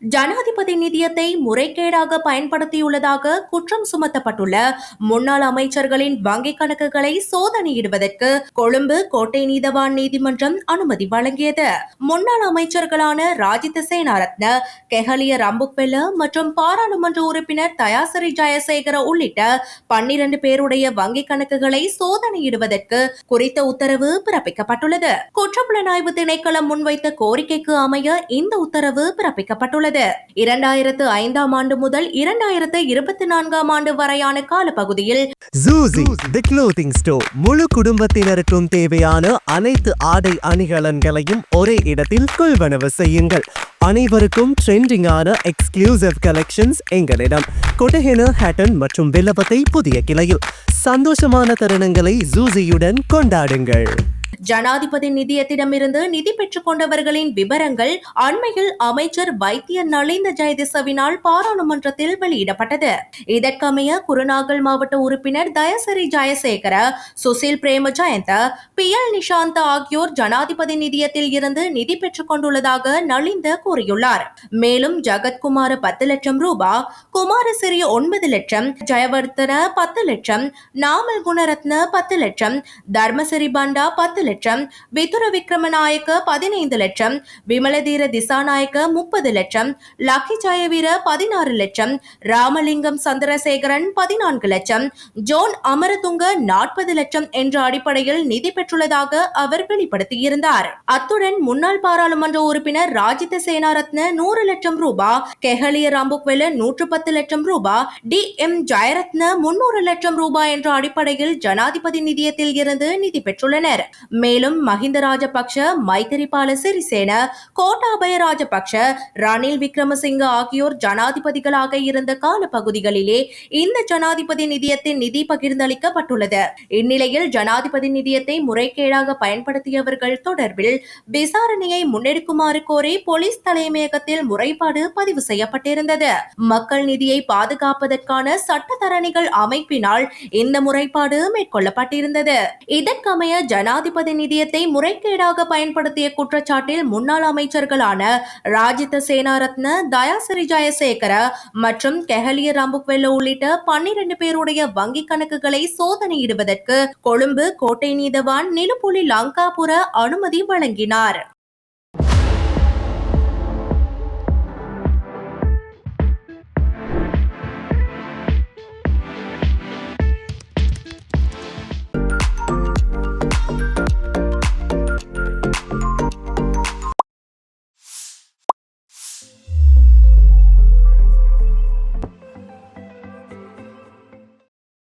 ஜனாதிபதி நிதியத்தை முறைகேடாக பயன்படுத்தியுள்ளதாக குற்றம் சுமத்தப்பட்டுள்ள முன்னாள் அமைச்சர்களின் வங்கிக் கணக்குகளை சோதனையிடுவதற்கு கொழும்பு கோட்டை நீதவான் நீதிமன்றம் அனுமதி வழங்கியது. முன்னாள் அமைச்சர்களான ராஜித சேனாரத்ன கெஹலிய ரம்புக்வெல்ல மற்றும் பாராளுமன்ற உறுப்பினர் தயாசரி ஜெயசேகர உள்ளிட்ட பன்னிரண்டு பேருடைய வங்கிக் கணக்குகளை சோதனையிடுவதற்கு குறித்த உத்தரவு பிறப்பிக்கப்பட்டுள்ளது. குற்றப்புலனாய்வு திணைக்களம் முன்வைத்த கோரிக்கைக்கு அமைய இந்த உத்தரவு பிறப்பிக்கப்பட்டுள்ளது. இரண்டாயிரத்து ஐந்தாம் ஆண்டு முதல் இரண்டாயிரத்து இருபத்தி நான்காம் ஆண்டு வரையான காலப்பகுதியில் ஜூசி தி க்ளோத்திங் ஸ்டோர் முழு குடும்பத்தினருக்கும் தேவையான அனைத்து ஆடை அணிகலன்களையும் ஒரே இடத்தில் கொள்வனவு செய்யுங்கள். அனைவருக்கும் ட்ரெண்டிங்கான எக்ஸ்க்ளூசிவ் கலெக்ஷன்ஸ் எங்களிடம். கொட்டஹென ஹேட்டன் மற்றும் வில்லபத்தை புதிய கிளையில். சந்தோஷமான தருணங்களை ஜூசியுடன் கொண்டாடுங்கள். ஜனாதிபதி நிதியத்திடமிருந்து நிதி பெற்றுக் கொண்டவர்களின் விவரங்கள் அண்மையில் அமைச்சர் வைத்திய நலிந்த ஜெயதிசவினால் பாராளுமன்றத்தில் வெளியிடப்பட்டது. இதற்கமைய குருநாகல் மாவட்ட உறுப்பினர் Dayasiri Jayasekara Susil Premajayantha P L Nishantha ஆகியோர் ஜனாதிபதி நிதியத்தில் இருந்து நிதி பெற்றுக் கொண்டுள்ளதாக நலிந்த கூறியுள்ளார். மேலும் ஜகத்குமார் பத்து லட்சம் ரூபாய் குமாரசிறி ஒன்பது லட்சம் ஜெயவர்தன பத்து லட்சம் நாமல் குணரத்ன பத்து லட்சம் தர்மசிறி பண்டா பத்து லட்சம் விதுர விக்ரமநாயக்க பதினைந்து லட்சம் விமலதீர திசாநாயக்க முப்பது லட்சம் லக்கி ஜெயவீர பதினாறு லட்சம் ராமலிங்கம் சந்திரசேகரன் பதினான்கு லட்சம் ஜோன் அமரதுங்க நாற்பது லட்சம் என்ற அடிப்படையில் நிதி பெற்றுள்ளதாக அவர் வெளிப்படுத்தியிருந்தார். அத்துடன் முன்னாள் பாராளுமன்ற உறுப்பினர் ராஜித சேனாரத்ன நூறு லட்சம் ரூபாய் கெஹலிய ராம்புக்வெல நூற்று பத்து லட்சம் ரூபாய் டி எம் ஜெயரத்ன முன்னூறு லட்சம் ரூபாய் என்ற அடிப்படையில் ஜனாதிபதி நிதியத்தில் இருந்து நிதி பெற்றுள்ளனர். மேலும் மஹிந்த ராஜபக்ஷ மைத்திரிபால சிறிசேன கோட்டாபய ராஜபக்ஷ ரணில் விக்ரமசிங்க ஆகியோர் ஜனாதிபதிகளாக இருந்த கால பகுதிகளிலே இந்த ஜனாதிபதி நிதியத்தின் நிதி பகிர்ந்தளிக்கப்பட்டுள்ளது. இந்நிலையில் ஜனாதிபதி நிதியத்தை முறைகேடாக பயன்படுத்தியவர்கள் தொடர்பில் விசாரணையை முன்னெடுக்குமாறு கோரி போலீஸ் தலைமையகத்தில் முறைப்பாடு பதிவு செய்யப்பட்டிருந்தது. மக்கள் நிதியை பாதுகாப்பதற்கான சட்டத்தரணிகள் அமைப்பினால் இந்த முறைப்பாடு மேற்கொள்ளப்பட்டிருந்தது. இதற்கமைய ஜனாதிபதி நிதியத்தை முறைகேடாக பயன்படுத்திய குற்றச்சாட்டில் முன்னாள் அமைச்சர்களான ராஜித சேனாரத்ன தயாசிரி ஜெயசேகர மற்றும் கெஹலிய ராம்புக்வெல்லோ உள்ளிட்ட பன்னிரண்டு பேருடைய வங்கிக் கணக்குகளை சோதனையிடுவதற்கு கொழும்பு கோட்டை நீதவான் நிலுப்புலி லங்காபுர அனுமதி வழங்கினார்.